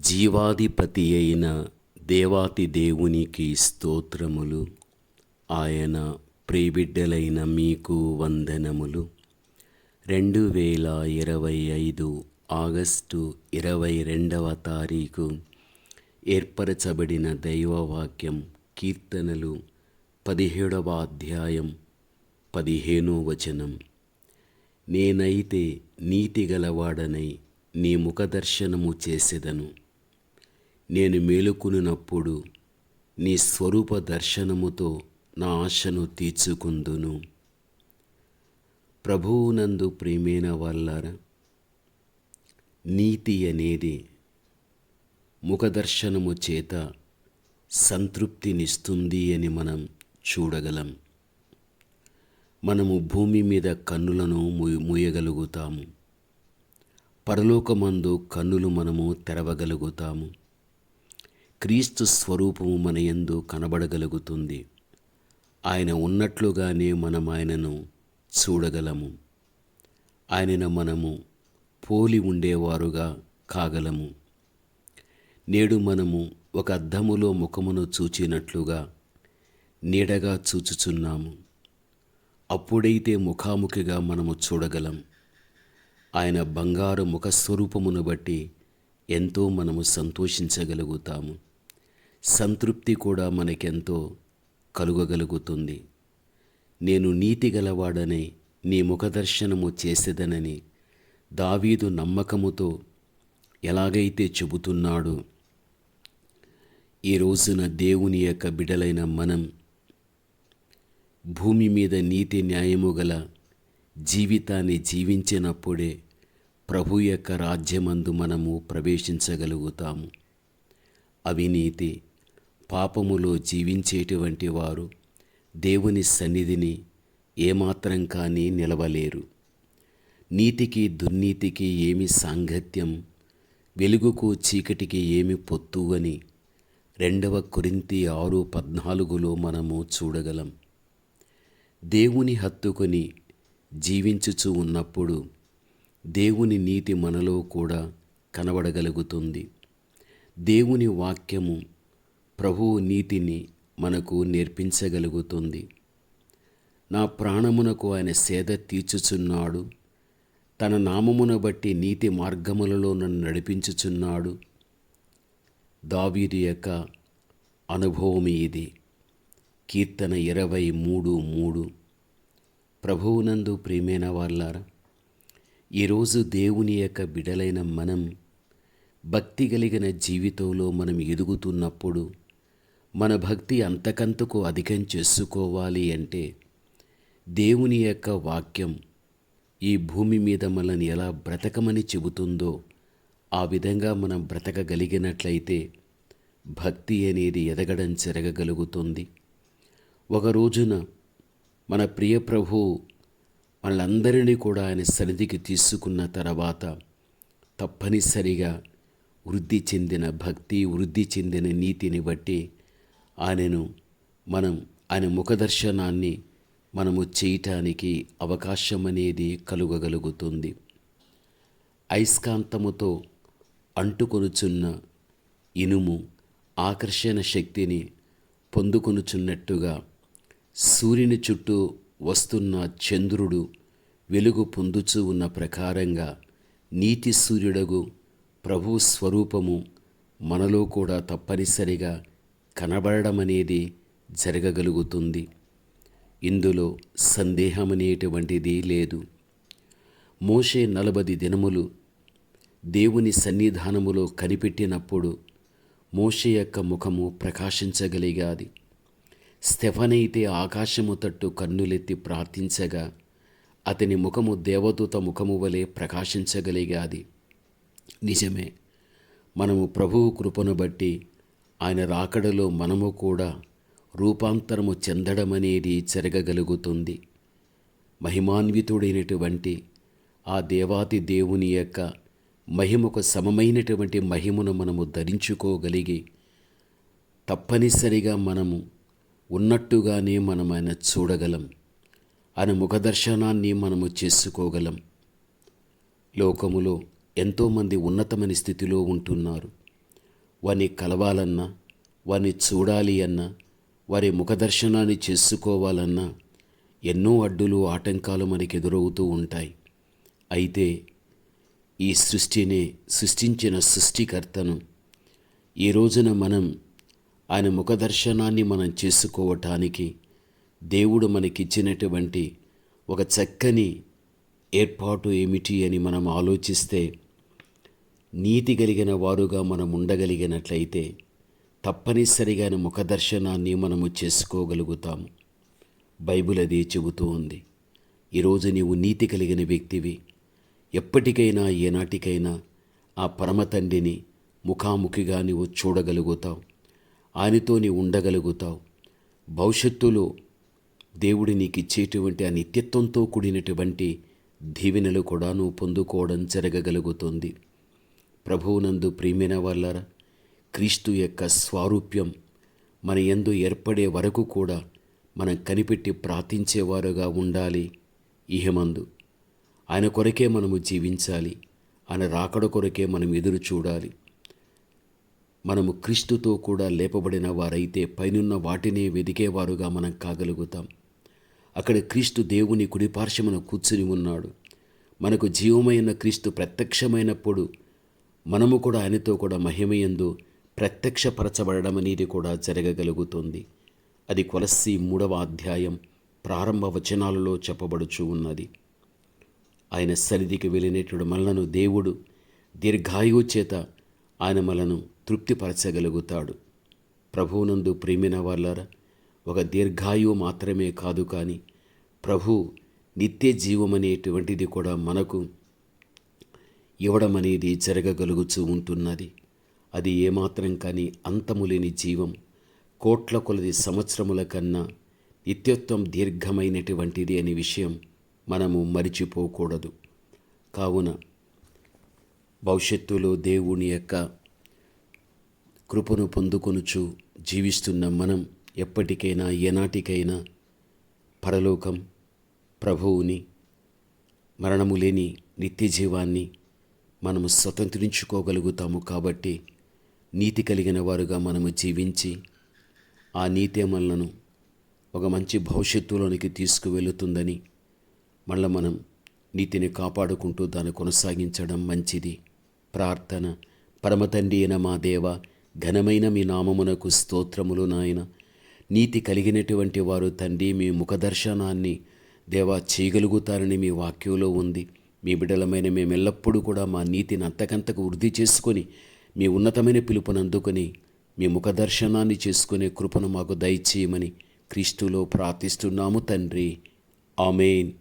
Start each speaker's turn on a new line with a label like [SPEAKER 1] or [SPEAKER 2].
[SPEAKER 1] జీవాధిపతి అయిన దేవాతి దేవునికి స్తోత్రములు. ఆయన ప్రియబిడ్డలైన మీకు వందనములు. రెండు వేల ఇరవై ఐదు ఆగస్టు ఇరవై రెండవ తారీఖు ఏర్పరచబడిన దైవవాక్యం కీర్తనలు పదిహేడవ అధ్యాయం పదిహేనో వచనం. నేనైతే నీతి గలవాడనై నీ ముఖదర్శనము చేసేదను. నేను మేలుకున్నప్పుడు నీ స్వరూప దర్శనముతో నా ఆశను తీర్చుకుందును. ప్రభువునందు ప్రేమైన వల్లారా నీతి అనేది ముఖదర్శనము చేత సంతృప్తినిస్తుంది అని మనం చూడగలం. మనము భూమి మీద కన్నులను మూయగలుగుతాము. పరలోకమందు కన్నులు మనము తెరవగలుగుతాము. క్రీస్తు స్వరూపము మన యందు కనబడగలుగుతుంది. ఆయన ఉన్నట్లుగానే మనం ఆయనను చూడగలము. ఆయనను మనము పోలి ఉండేవారుగా కాగలము. నేడు మనము ఒక అద్దములో ముఖమును చూచినట్లుగా నీడగా చూచుచున్నాము. అప్పుడైతే ముఖాముఖిగా మనము చూడగలం. ఆయన బంగారు ముఖస్వరూపమును బట్టి ఎంతో మనము సంతోషించగలుగుతాము. సంతృప్తి కూడా మనకెంతో కలుగగలుగుతుంది. నేను నీతి గలవాడని నీ ముఖదర్శనము చేసేదనని దావీదు నమ్మకముతో ఎలాగైతే చెబుతున్నాడో ఈ రోజున దేవుని యొక్క బిడలైన మనం భూమి మీద నీతి న్యాయము గల జీవితాన్ని జీవించినప్పుడే ప్రభు యొక్క రాజ్యమందు మనము ప్రవేశించగలుగుతాము. అవినీతి పాపములో జీవించేటువంటి వారు దేవుని సన్నిధిని ఏమాత్రం కానీ నిలవలేరు. నీతికి దుర్నీతికి ఏమి సాంగత్యం వెలుగుకు చీకటికి ఏమి పొత్తు అని రెండవ కొరింతి ఆరు పద్నాలుగులో మనము చూడగలం. దేవుని హత్తుకొని జీవించుచు ఉన్నప్పుడు దేవుని నీతి మనలో కూడా కనబడగలుగుతుంది. దేవుని వాక్యము ప్రభువు నీతిని మనకు నేర్పించగలుగుతుంది. నా ప్రాణమునకు ఆయన సేద తీర్చుచున్నాడు. తన నామమును బట్టి నీతి మార్గములలో నన్ను నడిపించుచున్నాడు. దావీదు యొక్క అనుభవం ఇది. కీర్తన ఇరవై మూడు మూడు. ప్రభువునందు ప్రియమైన వాళ్ళారా ఈరోజు దేవుని యొక్క బిడలైన మనం భక్తి కలిగిన జీవితంలో మనం ఎదుగుతున్నప్పుడు మన భక్తి అంతకంతకు అధికం చేసుకోవాలి అంటే దేవుని యొక్క వాక్యం ఈ భూమి మీద మనల్ని ఎలా బ్రతకమని చెబుతుందో ఆ విధంగా మనం బ్రతకగలిగినట్లయితే భక్తి అనేది ఎదగడం జరగగలుగుతుంది. ఒక రోజున మన ప్రియ ప్రభు వాళ్ళందరినీ కూడా ఆయన సన్నిధికి తీసుకున్న తర్వాత తప్పనిసరిగా వృద్ధి చెందిన భక్తి వృద్ధి చెందిన నీతిని బట్టి ఆయనను మనం ఆయన ముఖదర్శనాన్ని మనము చేయటానికి అవకాశం అనేది కలుగగలుగుతుంది. అయస్కాంతముతో అంటుకొనుచున్న ఇనుము ఆకర్షణ శక్తిని పొందుకొనుచున్నట్టుగా సూర్యుని చుట్టూ వస్తున్న చంద్రుడు వెలుగు పొందుచూ ఉన్న ప్రకారంగా నీతి సూర్యుడగు ప్రభు స్వరూపము మనలో కూడా తప్పనిసరిగా కనబడడం అనేది జరగగలుగుతుంది. ఇందులో సందేహం అనేటువంటిది లేదు. మోషే నలభది దినములు దేవుని సన్నిధానములో కనిపెట్టినప్పుడు మోషే యొక్క ముఖము ప్రకాశించగలిగాది. స్టెఫనైతే ఆకాశము తట్టు కన్నులెత్తి ప్రార్థించగా అతని ముఖము దేవదూత ముఖము వలె ప్రకాశించగలిగాది. నిజమే మనము ప్రభువు కృపను బట్టి ఆయన రాకడలో మనము కూడా రూపాంతరము చెందడమనేది జరగగలుగుతుంది. మహిమాన్వితుడైనటువంటి ఆ దేవాతి దేవుని యొక్క మహిమకు సమమైనటువంటి మహిమను మనము ధరించుకోగలిగి తప్పనిసరిగా మనము ఉన్నట్టుగానే మనం ఆయన చూడగలం. ఆయన ముఖదర్శనాన్ని మనము చేసుకోగలం. లోకములో ఎంతోమంది ఉన్నతమైన స్థితిలో ఉంటున్నారు. వారిని కలవాలన్నా వారిని చూడాలి అన్నా వారి ముఖదర్శనాన్ని చేసుకోవాలన్నా ఎన్నో అడ్డులు ఆటంకాలు మనకి ఎదురవుతూ ఉంటాయి. అయితే ఈ సృష్టిని సృష్టించిన సృష్టికర్తను ఈ రోజున మనం ఆయన ముఖదర్శనాన్ని మనం చేసుకోవటానికి దేవుడు మనకిచ్చినటువంటి ఒక చక్కని ఏర్పాటు ఏమిటి అని మనం ఆలోచిస్తే నీతి కలిగిన వారుగా మనం ఉండగలిగినట్లయితే తప్పనిసరిగాని ముఖదర్శనాన్ని మనము చేసుకోగలుగుతాము బైబిల్ అది చెబుతూ ఉంది. ఈరోజు నీవు నీతి కలిగిన వ్యక్తివి. ఎప్పటికైనా ఏనాటికైనా ఆ పరమతండ్రిని ముఖాముఖిగా నీవు చూడగలుగుతావు. ఆయనతో నీవు ఉండగలుగుతావు. భవిష్యత్తులో దేవుడు నీకు ఇచ్చేటువంటి ఆ నిత్యత్వంతో కూడినటువంటి దీవెనలు కూడా నువ్వు పొందుకోవడం జరగగలుగుతుంది. ప్రభువునందు ప్రియమైన వాళ్ళారా క్రీస్తు యొక్క స్వారూప్యం మన యందు ఏర్పడే వరకు కూడా మనం కనిపెట్టి ప్రార్థించేవారుగా ఉండాలి ఇహమందు. ఆయన కొరకే మనము జీవించాలి ఆయన రాకడ కొరకే మనం ఎదురు చూడాలి. మనము క్రీస్తుతో కూడా లేపబడిన వారైతే పైనున్న వాటినే వెదికేవారుగా మనం కాగలుగుతాం. అక్కడ క్రీస్తు దేవుని కుడిపార్శ్వమున కూర్చుని ఉన్నాడు. మనకు జీవమైన క్రీస్తు ప్రత్యక్షమైనప్పుడు మనము కూడా ఆయనతో కూడా మహిమయందు ప్రత్యక్షపరచబడడం అనేది కూడా జరగగలుగుతుంది. అది కొలస్సి మూడవ అధ్యాయం ప్రారంభ వచనాలలో చెప్పబడుచు ఉన్నది. ఆయన సన్నిధికి వెళ్ళినటువంటి మనలను దేవుడు దీర్ఘాయువు చేత ఆయన మనను తృప్తిపరచగలుగుతాడు. ప్రభువునందు ప్రేమిన వాళ్ళారా ఒక దీర్ఘాయువు మాత్రమే కాదు కానీ ప్రభు నిత్య జీవం అనేటువంటిది కూడా మనకు ఇవ్వడం అనేది జరగగలుగుతూ ఉంటున్నది. అది ఏమాత్రం కానీ అంతము లేని జీవం కోట్ల కొలది సంవత్సరముల కన్నా నిత్యత్వం దీర్ఘమైనటువంటిది అనే విషయం మనము మరిచిపోకూడదు. కావున భవిష్యత్తులో దేవుని యొక్క కృపను పొందుకొనుచు జీవిస్తున్న మనం ఎప్పటికైనా ఏనాటికైనా పరలోకం ప్రభువుని మరణము లేని నిత్య జీవాన్ని మనము స్వతంత్రించుకోగలుగుతాము కాబట్టి నీతి కలిగిన వారుగా మనము జీవించి ఆ నీతి మనలను ఒక మంచి భవిష్యత్తులోనికి తీసుకువెళుతుందని మళ్ళీ మనం నీతిని కాపాడుకుంటూ దాన్ని కొనసాగించడం మంచిది. ప్రార్థన. పరమతండి అయిన మా దేవ ఘనమైన మీ నామమునకు స్తోత్రములు నాయన. నీతి కలిగినటువంటి వారు తండ్రి మీ ముఖదర్శనాన్ని దేవా చేయగలుగుతారని మీ వాక్యంలో ఉంది. మీ బిడ్డలమైన మేము ఎల్లప్పుడూ కూడా మా నీతిని అంతకంతకు వృద్ధి చేసుకొని మీ ఉన్నతమైన పిలుపును అందుకొని మీ ముఖదర్శనాన్ని చేసుకునే కృపను మాకు దయచేయమని క్రీస్తులో ప్రార్థిస్తున్నాము తండ్రి. ఆమెన్.